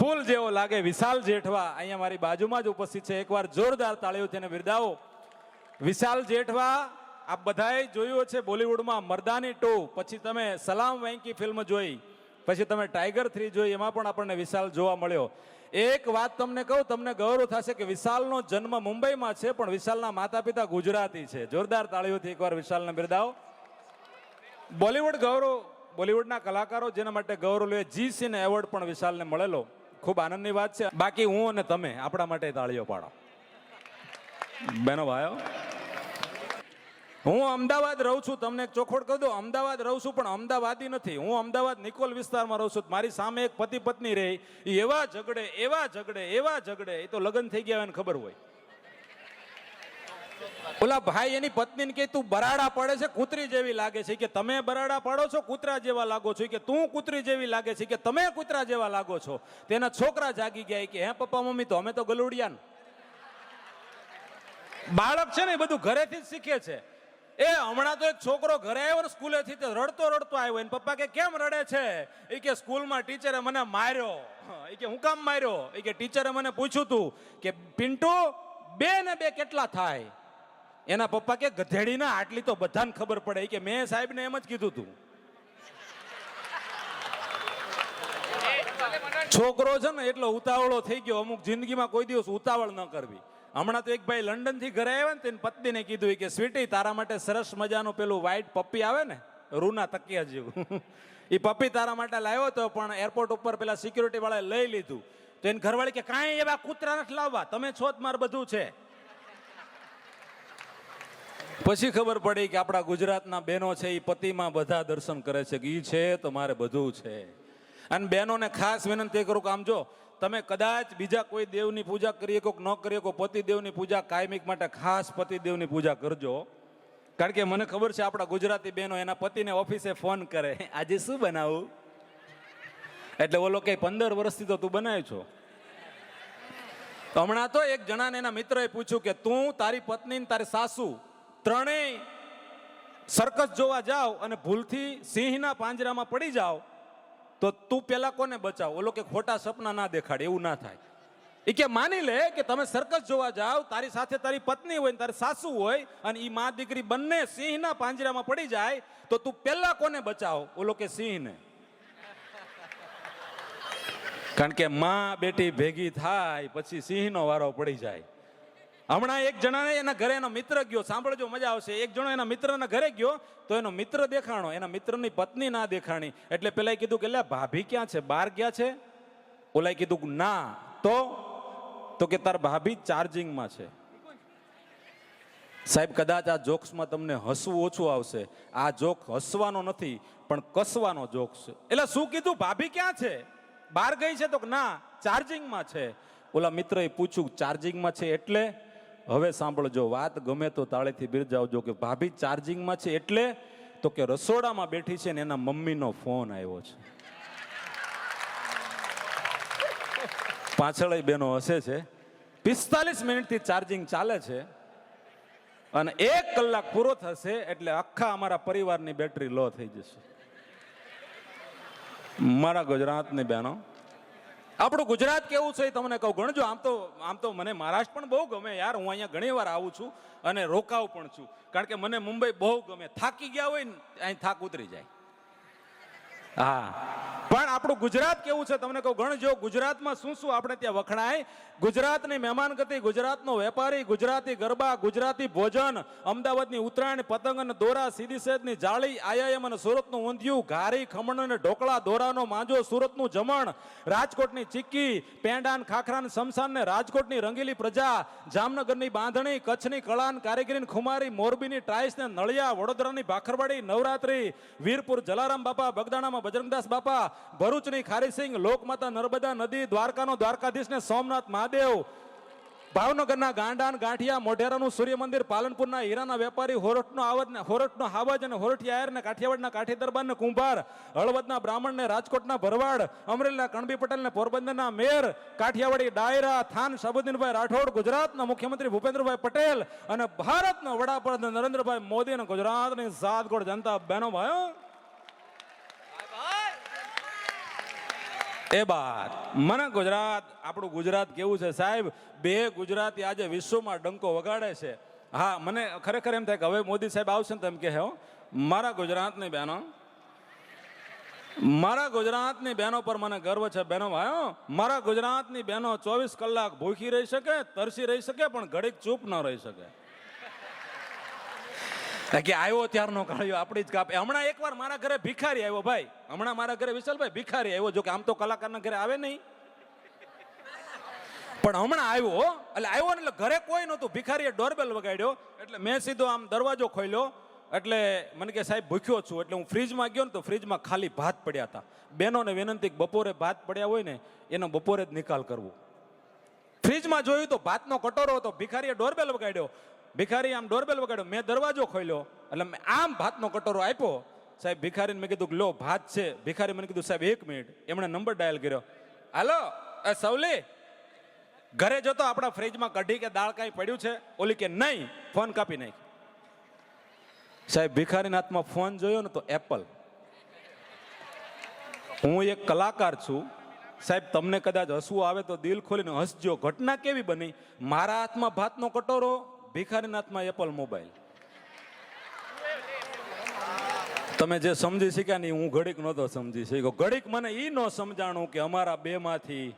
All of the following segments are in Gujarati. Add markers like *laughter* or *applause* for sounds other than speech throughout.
ફૂલ જેવો લાગે વિશાલ જેઠવા અહીંયા મારી બાજુમાં જ ઉપસ્થિત છે. એકવાર જોરદાર તાળીઓ તેને બિરદાવો. વિશાલ જેઠવા, આપ બધાએ જોયું છે બોલિવૂડમાં મર્દાની ટુ. પછી તમે સલામ વેંકી ફિલ્મ જોઈ, પછી તમે ટાઈગર થ્રી જોઈ, એમાં પણ આપણને વિશાલ જોવા મળ્યો. એક વાત તમને કહું, તમને ગૌરવ થશે કે વિશાલનો જન્મ મુંબઈમાં છે, પણ વિશાલના માતા પિતા ગુજરાતી છે. જોરદાર તાળીઓથી એકવાર વિશાલને બિરદાવો. બોલિવૂડ ગૌરવ, બોલિવૂડના કલાકારો જેના માટે ગૌરવ લે જી સિને એવોર્ડ પણ વિશાલને મળેલો. ખૂબ આનંદની વાત છે. બાકી હું અને તમે આપણા માટે તાળીઓ પાડો. બેનો ભાઈઓ. હું અમદાવાદ રહું છું તમને એક ચોખોડ કહી દઉં. અમદાવાદ રહું છું પણ અમદાવાદી નથી. હું અમદાવાદ નિકોલ વિસ્તારમાં રહું છું. મારી સામે એક પતિ પત્ની રહે. એ એવા ઝઘડે એવા ઝઘડે એવા ઝઘડે. એ તો લગ્ન થઈ ગયા હોય ખબર હોય. ઓલા ભાઈ એની પત્નીને કે તું બરાડા પડે છે, કૂતરી જેવી લાગે છે, કે તમે બરાડા પાડો છો, કૂતરા જેવા લાગો છો, કે તું કૂતરી જેવી લાગે છે, કે તમે કૂતરા જેવા લાગો છો. તેના છોકરા જાગી ગયા કે, હે પપ્પા, મમ્મી, તો અમે તો ગલુડિયા બાળક છે ને એ બધું ઘરેથી જ શીખે છે. એ હમણાં તો એક છોકરો ઘરે આવ્યો ને સ્કૂલેથી તો રડતો રડતો આવ્યો. એને પપ્પા કે, કેમ રડે છે? એ કે, સ્કૂલમાં ટીચરે મને માર્યો. એ કે, હું કામ માર્યો? એ કે, ટીચરે મને પૂછ્યું તું કે, પિન્ટુ, બે ને બે કેટલા થાય? એના પપ્પા કે, ગધેડીના આટલી તો બધાને ખબર પડે. કે, મેં સાહેબને એમ જ કીધું તું. છોકરો છે ને, એટલો ઉતાવળો થઈ ગયો. અમુક જિંદગીમાં કોઈ દિવસ ઉતાવળ ન કરવી. હમણાં તો એક ભાઈ લંડનથી ઘરે આવ્યા ને, તેની પત્નીને કીધું કે, સ્વીટી, તારા માટે સરસ મજાનું પેલું વ્હાઈટ પપ્પી આવે ને, રૂના તકિયા જેવું. *laughs* એ પપ્પી તારા માટે લાવ્યો તો પણ એરપોર્ટ ઉપર પેલા સિક્યુરિટી વાળાએ લઈ લીધું. તો એને ઘરવાળી કે, કાંઈ એવા કૂતરા નથી લાવવા. તમે છો જ માર બધું છે. પછી ખબર પડી કે આપણા ગુજરાતના બહેનો છે એ પતિમાં બધા દર્શન કરે છે કે એ છે તો મારે બધું છે. અને બહેનોને ખાસ વિનંતી કરું કે આમ જો, તમે કદાચ બીજા કોઈ દેવની પૂજા કરીએ, કોઈક ન કરીએ, કોઈ પતિ દેવની પૂજા કાયમિક માટે ખાસ પતિ દેવની પૂજા કરજો. કારણ કે મને ખબર છે આપણા ગુજરાતી બહેનો એના પતિને ઓફિસે ફોન કરે. *laughs* આજે શું બનાવું? એટલે ઓલો કે પંદર વર્ષથી તો તું બનાવ્યો છો. હમણાં તો એક જણાને એના મિત્રએ પૂછ્યું કે તું તારી પત્ની તારી સાસુ ત્રણેય સર્કસ જોવા જાઓ અને ભૂલથી સિંહના પાંજરામાં પડી જાઓ, તો તું પેલા કોને બચાવ? ઓલો કે ખોટા સપના ના દેખાડે, એવું ના થાય. એ કે માની લે કે તમે સર્કસ જોવા જાઓ, તારી સાથે તારી પત્ની હોય તારી સાસુ હોય, અને એ મા દીકરી બંને સિંહના પાંજરામાં પડી જાય, તો તું પેલા કોને બચાવ? ઓલો કે સિંહને. કારણ કે મા બેટી ભેગી થાય, પછી સિંહનો વારો પડી જાય. હમણાં એક જણાને એના ઘરે એનો મિત્ર ગયો. સાંભળજો, મજા આવશે. એક જણો એના મિત્રના ઘરે ગયો, તો એનો મિત્ર દેખાણો. એના મિત્રની પત્ની ના દેખાણી. એટલે પેલા કીધું કે, લે ભાભી ક્યાં છે? બહાર ગયા છે? ઓલાએ કીધું ના. તો તો કે, તાર ભાભી ચાર્જિંગમાં છે. સાહેબ, કદાચ આ જોક્સમાં તમને હસવું ઓછું આવશે. આ જોક હસવાનો નથી, પણ કસવાનો જોક છે. એટલે શું કીધું? ભાભી ક્યાં છે? બહાર ગઈ છે? તો ના, ચાર્જિંગમાં છે. ઓલા મિત્રએ પૂછ્યું, ચાર્જિંગમાં છે એટલે? હવે સાંભળજો વાત ગમે તો તાળેથી બિરજાવજો કે ભાભી ચાર્જિંગમાં છે એટલે તો કે રસોડામાં બેઠી છે ને એના મમ્મીનો ફોન આવ્યો છે. પાછળ બેનો હસે છે. પિસ્તાલીસ મિનિટથી ચાર્જિંગ ચાલે છે અને એક કલાક પૂરો થશે એટલે આખા અમારા પરિવારની બેટરી લો થઈ જશે. મારા ગુજરાતની બહેનો આપણું ગુજરાત કેવું છે તમને કહું. ગણજો આમ તો આમ તો મને મહારાષ્ટ્ર પણ બહુ ગમે યાર. હું અહીંયા ઘણી વાર આવું છું અને રોકાવ પણ છું. કારણ કે મને મુંબઈ બહુ ગમે. થાકી ગયા હોય ને, અહીં થાક ઉતરી જાય. હા. પણ આપણું ગુજરાત કેવું છે? તમને કહું ગણજો ગુજરાતમાં શું શું આપણે ત્યાં વખણાય? ગુજરાતની મહેમાન ગતિ, ગુજરાતનો વેપારી, ગુજરાતી ગરબા, ગુજરાતી ભોજન, અમદાવાદની ઉત્તરાયણ, પતંગ અને દોરા, સીધી સૈદની જાળી આઈઆઈએમ અને સુરતનું ઊંધિયું, ઘારી, ખમણ અને ઢોકળા, દોરાનો માંજો, સુરતનું જમણ, રાજકોટની ચીક્કી, પેંડાન, ખાખરાન સમસાન ને રાજકોટની રંગીલી પ્રજા, જામનગરની બાંધણી, કચ્છની કળાન કારીગરી ખુમારી, મોરબીની ટાઈસ ને નળિયા, વડોદરાની ભાખરવાડી, નવરાત્રી, વીરપુર જલારામ બાપા, બગદાણામાં બજરંગદાસ બાપા, ભરૂચની ખારીસિંગ લોકમાતા નર્મદા નદી, દ્વારકાનો દ્વારકાધીશ ને સોમનાથ મહાદેવ, ભાવનગરના ગાંડાન, ગાંઠિયા, મોઢેરાનું સૂર્ય મંદિર પાલનપુરના હીરાના વેપારી, હોરઠનો આવજ હોરઠનો હાવજ અને હોરઠી આયર ને કાઠિયાવાડના કાઠી દરબારને કુંભાર, હળવદના બ્રાહ્મણ ને રાજકોટના ભરવાડ, અમરેલીના કણબી પટેલ ને પોરબંદરના મેયર, કાઠિયાવાડી ડાયરા, થાન શાબુદ્દીનભાઈ રાઠોડ, ગુજરાતના મુખ્યમંત્રી ભૂપેન્દ્રભાઈ પટેલ અને ભારતના વડાપ્રધાન નરેન્દ્રભાઈ મોદી અને ગુજરાતની સાત જનતા, બહેનો ભાઈઓ. એ બાદ મને ગુજરાત, આપણું ગુજરાત કેવું છે? સાહેબ, બે ગુજરાતી આજે વિશ્વમાં ડંકો વગાડે છે. હા, મને ખરેખર એમ થાય કે હવે મોદી સાહેબ આવશે ને તેમ એમ કે હો, મારા ગુજરાતની બહેનો, મારા ગુજરાતની બહેનો પર મને ગર્વ છે. બહેનો ભાઈઓ, મારા ગુજરાતની બહેનો ચોવીસ કલાક ભૂખી રહી શકે, તરસી રહી શકે, પણ ઘડીક ચૂપ ન રહી શકે. કે આવ્યો ત્યારનો કાળિયો આપણી જ કાપે. હમણાં એકવાર મારા ઘરે ભિખારી આવ્યો ભાઈ. હમણાં મારા ઘરે વિશાલભાઈ ભિખારી આવ્યો, જો કે આમ તો કલાકારના ઘરે આવે નહીં. પણ હમણાં આવ્યો એટલે આવ્યો ને એટલે ઘરે કોઈ નહોતું. ભિખારીએ ડોરબેલ વગાડ્યો. એટલે મેં સીધો આમ દરવાજો ખોલ્યો. એટલે મને કે સાહેબ, ભૂખ્યો છું. એટલે હું ફ્રીજમાં ગયો ને તો ફ્રીજમાં ખાલી ભાત પડ્યા હતા. બહેનોને વિનંતી બપોરે ભાત પડ્યા હોય ને, એનો બપોરે જ નિકાલ કરવો. ફ્રીજમાં જોયું તો ભાતનો કટોરો હતો. ભિખારીએ ડોરબેલ વગાડ્યો. ભિખારી આમ ડોરબેલ વગાડ્યો. મેં દરવાજો ખોલ્યો. એટલે મેં આમ ભાતનો કટોરો આપ્યો. સાહેબ, ભિખારીને મેં કીધું, લો, ભાત છે. ભિખારી મને કીધું, સાહેબ, એક મિનિટ. એમણે નંબર ડાયલ કર્યો. હાલો એ સવલી, ઘરે જતો આપણા ફ્રીજમાં કઢી કે દાળ કાંઈ પડ્યું છે? ઓલી કે, નહીં. ફોન કાપી નાખી સાહેબ, ભિખારીના હાથમાં ફોન જોયો ને તો એપલ. હું એક કલાકાર છું. સાહેબ, તમને કદાચ હસવું આવે તો દિલ ખોલીને હસજો ઘટના કેવી બની? મારા હાથમાં ભાતનો કટોરો? ભિખારીના હાથમાં એપલ મોબાઈલ તમે જે સમજી શક્યા નહીં હું ઘડીક નહોતો સમજી શક્યો. ઘડીક મને એ ન સમજાણું કે અમારા બેમાંથી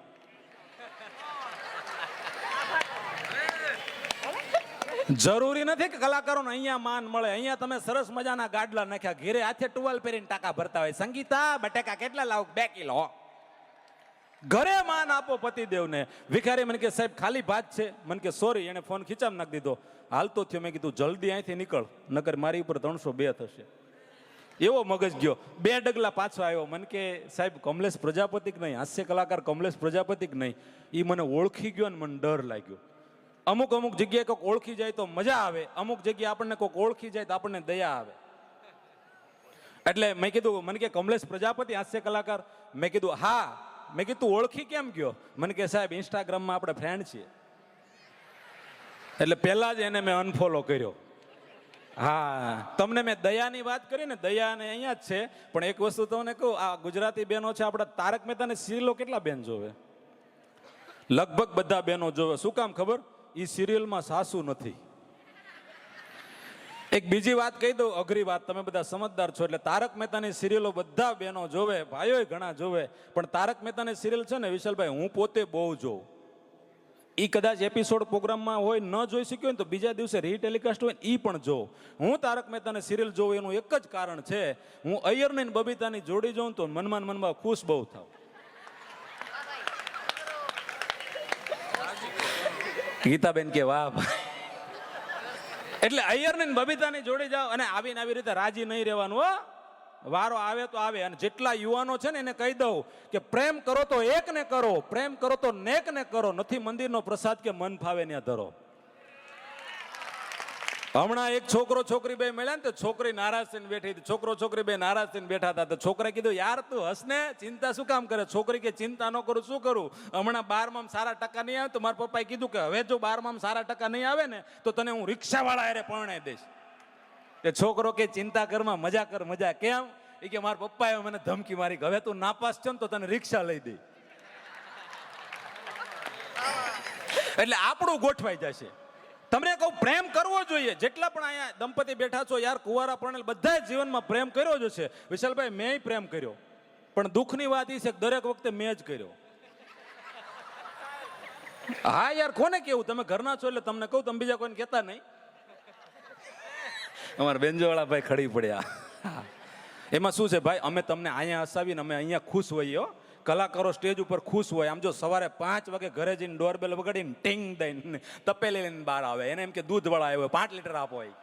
જરૂરી નથી કે કલાકારોને અહીંયા માન મળે. અહીંયા તમે સરસ મજાના ગાડલા નાખ્યા. ઘેરે હાથે ટુવાલ પહેરીને ટાકા ભરતા હોય. સંગીતા, બટેકા કેટલા લાવ? બે કિલો ઘરે માન આપો પતિદેવને. ભિખારી મને કે, સાહેબ, ખાલી ભાત છે. મને કે, સોરી, એને ફોન ખીચામ નાખી દીધો. હાલતો થયો, મેં કીધું, જલ્દી અહીંથી નીકળ, નકર મારી ઉપર ત્રણસો બે થશે. એવો મગજ ગયો. બે ડગલા પાછો આવ્યો. મને કે, સાહેબ, કમલેશ પ્રજાપતિક નહીં, હાસ્ય કલાકાર કમલેશ પ્રજાપતિક નહીં. એ મને ઓળખી ગયો ને મને ડર લાગ્યો. અમુક અમુક જગ્યાએ કોઈક ઓળખી જાય તો મજા આવે. અમુક જગ્યાએ આપણને કોઈક ઓળખી જાય તો આપણને દયા આવે. એટલે મેં કીધું, મને કે, કમલેશ પ્રજાપતિ, હાસ્ય કલાકાર. મેં કીધું, હા મેં કીધું, ઓળખી કેમ ગયો? મને કે, સાહેબ ઇન્સ્ટાગ્રામમાં આપણે ફ્રેન્ડ છીએ. એટલે પહેલાં જ એને મેં અનફોલો કર્યો. હા, તમને મેં દયાની વાત કરી ને, દયા અને અહીંયા જ છે. પણ એક વસ્તુ તમને કહું, આ ગુજરાતી બહેનો છે, આપણા તારક મહેતાની સિરિયલો કેટલા બેન જોવે? લગભગ બધા બહેનો જોવે. શું કામ ખબર? એ સિરિયલમાં સાસુ નથી. એક બીજી વાત કહી દઉં, અઘરી વાત. તમે બધા સમજદાર છો, એટલે તારક મહેતાની સિરિયલો બધા બહેનો જોવે ભાઈઓ ઘણા જોવે, પણ તારક મહેતાની સિરિયલ છે ને, વિશાલભાઈ, હું પોતે બહુ જોઉં. એ કદાચ એપિસોડ પ્રોગ્રામમાં હોય, ન જોઈ શક્યો ને, તો બીજા દિવસે રીટેલિકાસ્ટ હોય એ પણ જો હું તારક મહેતાની સિરિયલ જોઉં, એનું એક જ કારણ છે, હું અય્યર ને બબીતાની જોડી જોઉં તો મનમાં મનમાં ખુશ બહુ થાવ ગીતાબેન કે વાહ, ભાઈ. એટલે અય્યરની ને બબીતાની જોડી જાઓ અને આવીને આવી રીતે રાજી નહીં રહેવાનું, હો. વારો આવે તો આવે. અને જેટલા યુવાનો છે ને એને કહી દઉં કે પ્રેમ કરો તો એકને કરો, પ્રેમ કરો તો નેકને કરો. નથી મંદિરનો પ્રસાદ કે મન ફાવે ત્યાં ધરો. હમણાં એક છોકરો છોકરી બે મળ્યા ને તો છોકરી નારાજ થઈને બેઠી છોકરો છોકરી બે નારાજ થઈને બેઠા હતા. તો છોકરાએ કીધું યાર તું હસને ચિંતા શું કામ કરે? છોકરી કે ચિંતા ન કરું શું કરું? હમણાં બારમાં સારા ટકા નહીં આવે તો મારા પપ્પાએ કીધું કે હવે જો બારમાં સારા ટકા નહીં આવે ને તો તને હું રિક્ષાવાળા હારે પરણાઈ દઈશ. તે છોકરો કે ચિંતા કરમાં મજા કર મજા. કેમ? એ કે મારા પપ્પાએ મને ધમકી મારી કે હવે તું નાપાસ છે ને તો તને રિક્ષા લઈ દઈ. એટલે આપણું ગોઠવાઈ જશે. તમને કહું, પ્રેમ કરવો જોઈએ. જેટલા પણ અહીંયા દંપતી બેઠા છો, યાર, કુંવારા પરણેલ બધા જીવનમાં પ્રેમ કર્યો જ છે. વિશાલભાઈ મેં પ્રેમ કર્યો. પણ દુઃખની વાત એ છે કે દરેક વખતે મેં જ કર્યો. હા, યાર, કોને કેવું? તમે ઘરના છો એટલે તમને કહું, તમે બીજા કોઈને કહેતા નહીં. અમારા બેનજોવાળા ભાઈ ખડી પડ્યા. એમાં શું છે ભાઈ? અમે તમને અહીંયા હસાવીને અમે અહીંયા ખુશ હોઈએ હો. કલાકારો સ્ટેજ ઉપર ખુશ હોય, આમ જો સવારે પાંચ વાગે ઘરે જઈને ડોરબેલ વગાડીને ટીંગ દઈને તપેલી લઈને બહાર આવે. એને એમ કે દૂધવાળા આવ્યો, પાંચ લીટર આપો હોય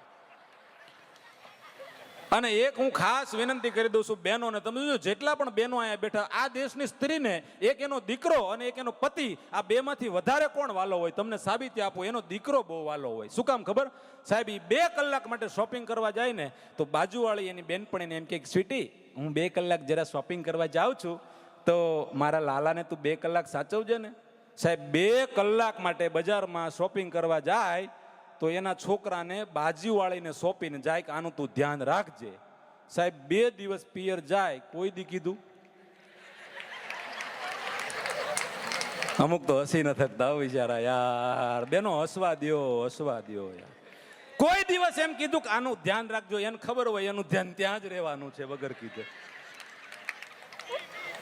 અને એક હું ખાસ વિનંતી કરી દઉં છું બહેનોને, તમે જોજો, જેટલા પણ બહેનો અહીંયા બેઠા, આ દેશની સ્ત્રીને એક એનો દીકરો અને એક એનો પતિ, આ બેમાંથી વધારે કોણ વાલો હોય, તમને સાબિતી આપો, એનો દીકરો બહુ વાલો હોય. શું કામ ખબર? સાહેબ એ બે કલાક માટે શોપિંગ કરવા જાય ને, તો બાજુવાળી એની બેનપણીને એમ કે, સ્વીટી, હું બે કલાક જરા શોપિંગ કરવા જાઉં છું તો મારા લાલાને તું બે કલાક સાચવજે ને. સાહેબ, બે કલાક માટે બજારમાં શોપિંગ કરવા જાય, તો એના છોકરાને બાજીવાળીને સોંપીને જાય કે આનું તું ધ્યાન રાખજે. સાહેબ, બે દિવસ પિયર જાય, કોઈ દી કીધું? અમુક તો હસી ન થકતા હો બિચારા યાર. બેનો, હસવા દો હસવા દો યાર. કોઈ દિવસ એમ કીધું કે આનું ધ્યાન રાખજો, એને ખબર હોય એનું ધ્યાન ત્યાં જ રહેવાનું છે, વગર કીધે.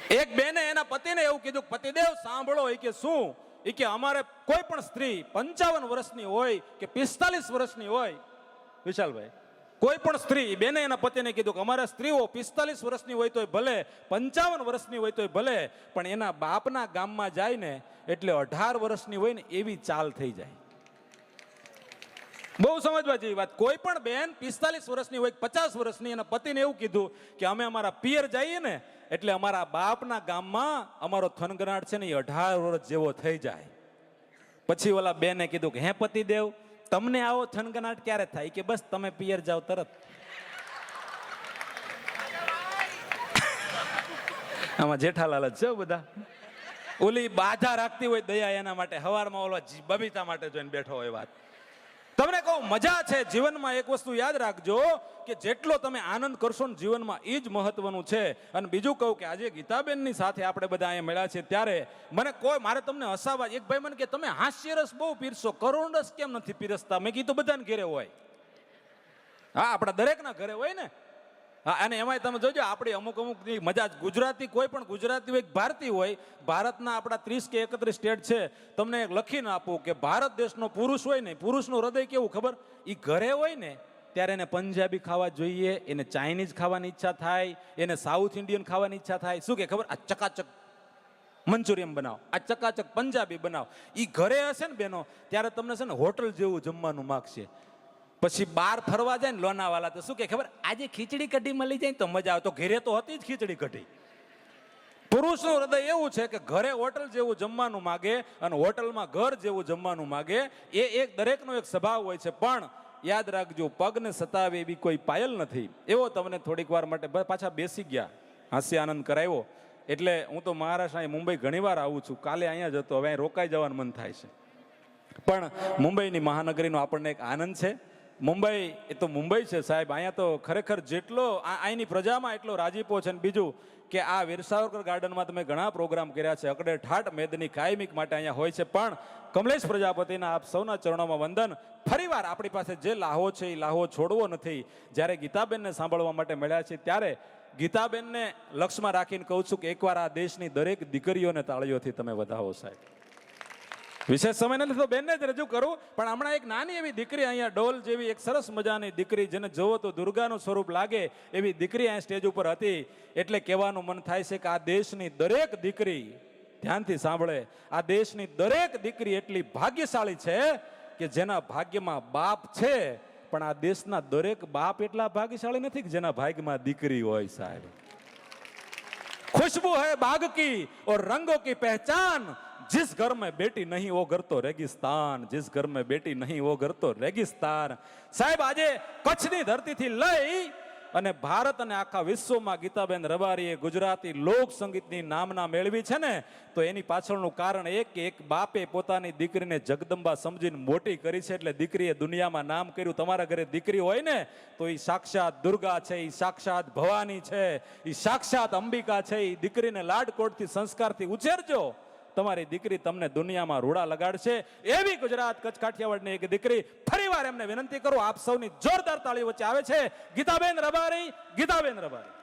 એક બેને એના પતિને એવું કીધું પતિદેવ, સાંભળો એ કે શું? એ કે અમારે કોઈ પણ સ્ત્રી પંચાવન વર્ષની હોય કે પિસ્તાલીસ વર્ષની હોય. વિશાલભાઈ, કોઈ પણ સ્ત્રી બેને એના પતિને કીધું કે, અમારા સ્ત્રીઓ પિસ્તાલીસ વર્ષની હોય તોય ભલે, પંચાવન વર્ષની હોય તોય ભલે, પણ એના બાપના ગામમાં જાય ને એટલે અઢાર વર્ષની હોય ને એવી ચાલ થઈ જાય. બહુ સમજવા જેવી વાત. કોઈ પણ બેન પિસ્તાલીસ વર્ષની હોય પચાસ વર્ષની, એના પતિને એવું કીધું કે, અમે અમારા પિયર જઈએ ને એટલે અમારા બાપના ગામમાં અમારો થનગનાટ છે ને એ અઢાર વર્ષ જેવો થઈ જાય. પછી ઓલા બેને કીધું કે, હે પતિદેવ, તમને આવો થનગનાટ ક્યારે થાય? કે, બસ તમે પિયર જાઓ તરત. આમાં જેઠાલાલ જ છે બધા. ઓલી બાધા રાખતી હોય દયા એના માટે, હવારમાં ઓલો બબીતા માટે જોઈને બેઠો હોય વાત. મજા છે. જીવનમાં એક વસ્તુ યાદ રાખજો કે જેટલો તમે આનંદ કરશો ને જીવનમાં એ જ મહત્વનું છે. અને બીજું કહું કે આજે ગીતાબેનની સાથે આપણે બધા અહીંયા મળ્યા છે ત્યારે મને કોઈ, મારે તમને હસાવા એક ભાઈ મને કે, તમે હાસ્યરસ બહુ પીરસો. કરુણ કેમ નથી પીરસતા? મેં કીધું, બધાને ઘેરે હોય. હા, આપણા દરેકના ઘરે હોય ને અને એમાંય તમે જોજો, આપણી અમુક અમુક મજા ગુજરાતી કોઈ પણ ગુજરાતી હોય ભારતીય હોય, ભારતના આપણા ત્રીસ કે એકત્રીસ સ્ટેટ છે, તમને લખીને આપું કે ભારત દેશનો પુરુષ હોય ને, પુરુષનું હૃદય કેવું ખબર? એ ઘરે હોય ને, ત્યારે એને પંજાબી ખાવા જોઈએ, એને ચાઇનીઝ ખાવાની ઈચ્છા થાય, એને સાઉથ ઇન્ડિયન ખાવાની ઈચ્છા થાય. શું કે ખબર? આ ચકાચક મંચુરિયન બનાવો, આ ચકાચક પંજાબી બનાવો. એ ઘરે હશે ને બેનો, ત્યારે તમને છે ને હોટલ જેવું જમવાનું માગશે. પછી બહાર ફરવા જાય ને લોનાવાલા તો શું કે ખબર? આજે ખીચડી કઢી મળી જાય તો મજા આવે. તો ઘરે તો હતી જ ખીચડી કઢી. પુરુષનું હૃદય એવું છે કે ઘરે હોટલ જેવું જમવાનું માગે અને હોટલમાં ઘર જેવું જમવાનું માગે. એ એક દરેકનો એક સ્વભાવ હોય છે. પણ યાદ રાખજો, પગને સતાવે એવી કોઈ પાયલ નથી. એવો તમને થોડીક વાર માટે પાછા બેસી ગયા. હાસ્ય આનંદ કરાવ્યો. એટલે હું તો મહારાષ્ટ્ર અહીં મુંબઈ ઘણીવાર આવું છું. કાલે અહીંયા જ હતો. હવે અહીં રોકાઈ જવાનું મન થાય છે. પણ મુંબઈની મહાનગરીનો આપણને એક આનંદ છે. મુંબઈ, એ તો મુંબઈ છે સાહેબ, અહીંયા તો ખરેખર જેટલો અહીંની પ્રજામાં એટલો રાજીપો છે અને બીજું કે આ વીર સાવરકર ગાર્ડનમાં તમે ઘણા પ્રોગ્રામ કર્યા છે, અકડે ઠાઠ મેદની કાયમિક માટે અહીંયા હોય છે. પણ કમલેશ પ્રજાપતિના આપ સૌના ચરણોમાં વંદન. ફરીવાર આપણી પાસે જે લાહો છે એ લાહો છોડવો નથી. જ્યારે ગીતાબેનને સાંભળવા માટે મળ્યા છે ત્યારે ગીતાબેનને લક્ષ્યમાં રાખીને કહું છું કે એકવાર આ દેશની દરેક દીકરીઓને તાળીઓથી તમે વધાવો સાહેબ. વિશેષ સમય નથી તો બેનને જ રજૂ કરું, પણ હમણાં એક નાની એવી દીકરી અહીંયા ડોલ જેવી એક સરસ મજાની દીકરી, જેને જોવો તો દુર્ગાનું સ્વરૂપ લાગે, એવી દીકરી અહીંયા સ્ટેજ ઉપર હતી. એટલે કહેવાનું મન થાય છે કે આ દેશની દરેક દીકરી, ધ્યાનથી સાંભળે, આ દેશની દરેક દીકરી એટલી ભાગ્યશાળી છે કે જેના ભાગ્યમાં બાપ છે, પણ આ દેશના દરેક બાપ એટલા ભાગ્યશાળી નથી કે જેના ભાગ્યમાં દીકરી હોય સાહેબ. ખુશ્બુ હૈ બાગ કી ઓર રંગો કી પહેચાન जिस घर में बेटी નહીં ઓ ઘર તો રેગિસ્તાન जिस घर में बेटी નહીં ઓ ઘર તો રેગિસ્તાન સાહેબ આજે કચ્છની ધરતીથી લઈ અને ભારત અને આખા વિશ્વમાં ગીતાબેન રબારીએ ગુજરાતી લોક સંગીતની નામના મેળવી છે ને, તો એની પાછળનું કારણ એક કે એક બાપે પોતાની દીકરીને જગદંબા સમજીને મોટી કરી છે, એટલે દીકરીએ દુનિયામાં નામ કર્યું. તમારા ઘરે દીકરી હોય ને, તો એ સાક્ષાત દુર્ગા છે એ સાક્ષાત ભવાની છે એ સાક્ષાત અંબિકા છે એ દીકરીને લાડકોટથી સંસ્કારથી ઉછેરજો. તમારી દીકરી તમને દુનિયામાં રૂડા લગાડશે. એવી ગુજરાત કચ્છ કાઠિયાવાડની એક દીકરી ફરીવાર એમને વિનંતી કરું, આપ સૌની જોરદાર તાળી વચ્ચે આવે છે. ગીતાબેન રબારી ગીતાબેન રબારી.